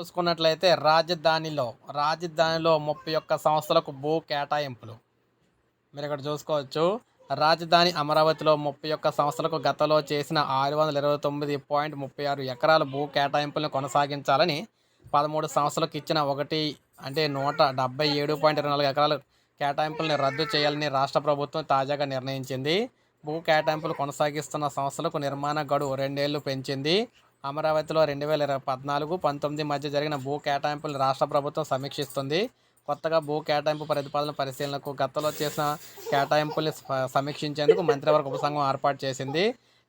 చూసుకున్నట్లయితే రాజధానిలో రాజధానిలో ముప్పై ఒక్క సంస్థలకు భూ కేటాయింపులు. మీరు ఇక్కడ చూసుకోవచ్చు. రాజధాని అమరావతిలో ముప్పై ఒక్క సంస్థలకు గతంలో చేసిన ఆరు వందల ఇరవై తొమ్మిది పాయింట్ ముప్పై ఆరు ఎకరాల భూ కేటాయింపులను కొనసాగించాలని పదమూడు సంస్థలకు ఇచ్చిన ఒకటి అంటే నూట డెబ్బై ఏడు పాయింట్ ఇరవై నాలుగు ఎకరాల కేటాయింపులను రద్దు చేయాలని రాష్ట్ర ప్రభుత్వం తాజాగా నిర్ణయించింది. భూ కేటాయింపులు కొనసాగిస్తున్న సంస్థలకు నిర్మాణ గడువు రెండేళ్ళు పెంచింది. అమరావతిలో రెండు వేల ఇరవై పద్నాలుగు పంతొమ్మిది మధ్య జరిగిన భూ కేటాయింపులను రాష్ట్ర ప్రభుత్వం సమీక్షిస్తుంది. కొత్తగా భూ కేటాయింపు ప్రతిపాదన పరిశీలనకు గతంలో చేసిన కేటాయింపుల్ని సమీక్షించేందుకు మంత్రివర్గ ఉపసంఘం ఏర్పాటు చేసింది.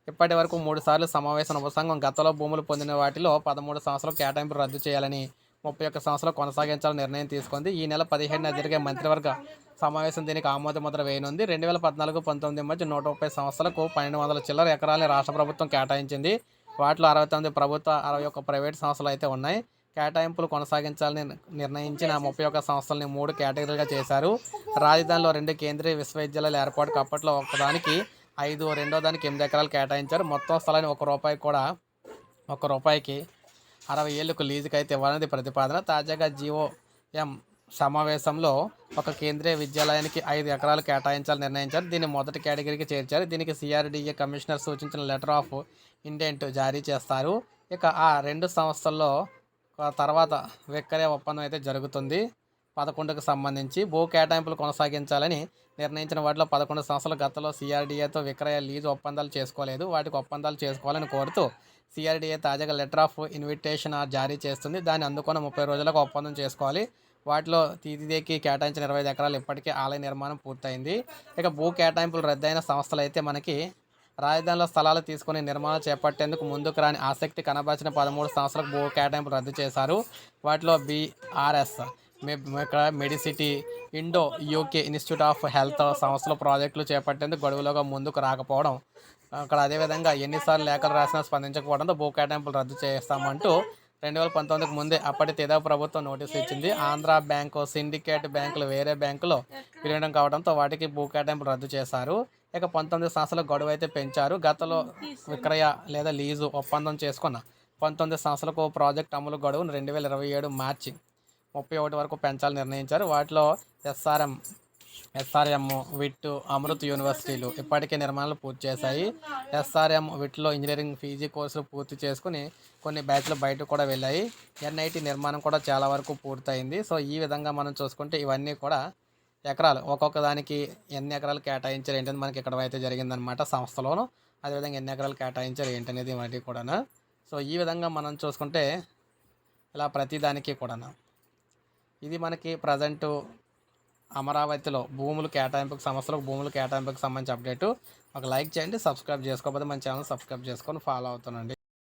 ఇప్పటి వరకు మూడు సార్లు సమావేశం ఉపసంఘం గతంలో భూములు పొందిన వాటిలో పదమూడు సంవత్సరాలు కేటాయింపులు రద్దు చేయాలని ముప్పై ఒక్క సంవత్సరాలు కొనసాగించాలని నిర్ణయం తీసుకుంది. ఈ నెల పదిహేడున జరిగే మంత్రివర్గ సమావేశం దీనికి ఆమోద ముద్ర వేయనుంది. రెండు వేల పద్నాలుగు పంతొమ్మిది మధ్య నూట ముప్పై సంవత్సరాలకు పన్నెండు వందల చిల్లర ఎకరాలని రాష్ట్ర ప్రభుత్వం కేటాయించింది. వాటిలో అరవై తొమ్మిది ప్రభుత్వ అరవై ఒక్క ప్రైవేట్ సంస్థలు అయితే ఉన్నాయి. కేటాయింపులు కొనసాగించాలని నిర్ణయించిన ముప్పై ఒక్క సంస్థలని మూడు కేటగిరీలుగా చేశారు. రాజధానిలో రెండు కేంద్రీయ విశ్వవిద్యాలయాల ఏర్పాటుకు అప్పట్లో ఒకదానికి ఐదు రెండో దానికి ఎనిమిది ఎకరాలు కేటాయించారు. మొత్తం స్థలాన్ని ఒక రూపాయి కూడా ఒక రూపాయికి అరవై ఏళ్ళకు లీజుకి అయితే ఇవ్వాలనేది ప్రతిపాదన. తాజాగా జియో ఎం సమావేశంలో ఒక కేంద్రీయ విద్యాలయానికి ఐదు ఎకరాలు కేటాయించాలని నిర్ణయించారు దీన్ని మొదటి కేటగిరీకి చేర్చారు దీనికి సిఆర్డీఏ కమిషనర్ సూచించిన లెటర్ ఆఫ్ ఇంటెంట్ జారీ చేస్తారు. ఇక ఆ రెండు సంస్థల్లో తర్వాత విక్రయ ఒప్పందం అయితే జరుగుతుంది. పదకొండుకు సంబంధించి భూ కేటాయింపులు కొనసాగించాలని నిర్ణయించిన వాటిలో పదకొండు సంస్థలు గతంలో సిఆర్డీఏతో విక్రయ లీజు ఒప్పందాలు చేసుకోలేదు. వాటికి ఒప్పందాలు చేసుకోవాలని కోరుతూ సిఆర్డీఏ తాజాగా లెటర్ ఆఫ్ ఇన్విటేషన్ జారీ చేస్తుంది. దాన్ని అందుకున్న ముప్పై రోజులకు ఒప్పందం చేసుకోవాలి. వాటిలో తీతిదేకి కేటాయించిన ఇరవై ఐదు ఎకరాలు ఇప్పటికే ఆలయ నిర్మాణం పూర్తయింది. ఇక భూ కేటాయింపులు రద్దయిన సంస్థలు అయితే మనకి రాజధానిలో స్థలాలు తీసుకుని నిర్మాణం చేపట్టేందుకు ముందుకు రాని ఆసక్తి కనబరిచిన పదమూడు సంస్థలకు భూ కేటాయింపులు రద్దు చేశారు. వాటిలో బీఆర్ఎస్ ఇక్కడ Medicity Indo UK Institute of Health సంస్థలు ప్రాజెక్టులు చేపట్టేందుకు గడువులోగా ముందుకు రాకపోవడం అక్కడ అదేవిధంగా ఎన్నిసార్లు లేఖలు రాసినా స్పందించకపోవడంతో భూ కేటాయింపులు రద్దు చేస్తామంటూ రెండు వేల పంతొమ్మిదికి ముందే అప్పటి తెదా ప్రభుత్వం నోటీసు ఇచ్చింది. ఆంధ్ర బ్యాంకు సిండికేట్ బ్యాంకులు వేరే బ్యాంకులో విలీనం కావడంతో వాటికి భూ కేటాయింపులు రద్దు చేశారు. ఇక పంతొమ్మిది సంవత్సరాల గడువు అయితే పెంచారు. గతంలో విక్రయ లేదా లీజు ఒప్పందం చేసుకున్న పంతొమ్మిది సంస్థలకు ప్రాజెక్ట్ అమలు గడువును రెండు వేల ఇరవై ఏడు మార్చి ముప్పై ఒకటి వరకు పెంచాలని నిర్ణయించారు. వాటిలో ఎస్ఆర్ఎం ఎస్ఆర్ఎం విట్ అమృత్ యూనివర్సిటీలు ఇప్పటికే నిర్మాణాలు పూర్తి చేశాయి. ఎస్ఆర్ఎం విట్లో ఇంజనీరింగ్ పీజీ కోర్సులు పూర్తి చేసుకుని కొన్ని బ్యాచ్లు బయటకు కూడా వెళ్ళాయి. ఎన్ఐటి నిర్మాణం కూడా చాలా వరకు పూర్తయింది. సో ఈ విధంగా మనం చూసుకుంటే ఇవన్నీ కూడా ఎకరాలు. ఒక్కొక్క దానికి ఎన్ని ఎకరాలు కేటాయించారు ఏంటని మనకి ఇక్కడ అయితే జరిగిందనమాట సంస్థలోను. అదేవిధంగా ఎన్ని ఎకరాలు కేటాయించారు ఏంటనేది వాటి కూడా సో ఈ విధంగా మనం చూసుకుంటే ఇలా ప్రతిదానికి కూడా ఇది మనకి ప్రజెంటు అమరావతిలో భూములు కేటాయింపుకు సంస్థలకు భూములు కేటాయింపుకు సంబంధించి అప్డేటు ఒక లైక్ చేయండి సబ్స్క్రైబ్ చేసుకోకపోతే మన ఛానల్ సబ్స్క్రైబ్ చేసుకొని ఫాలో అవుతానండి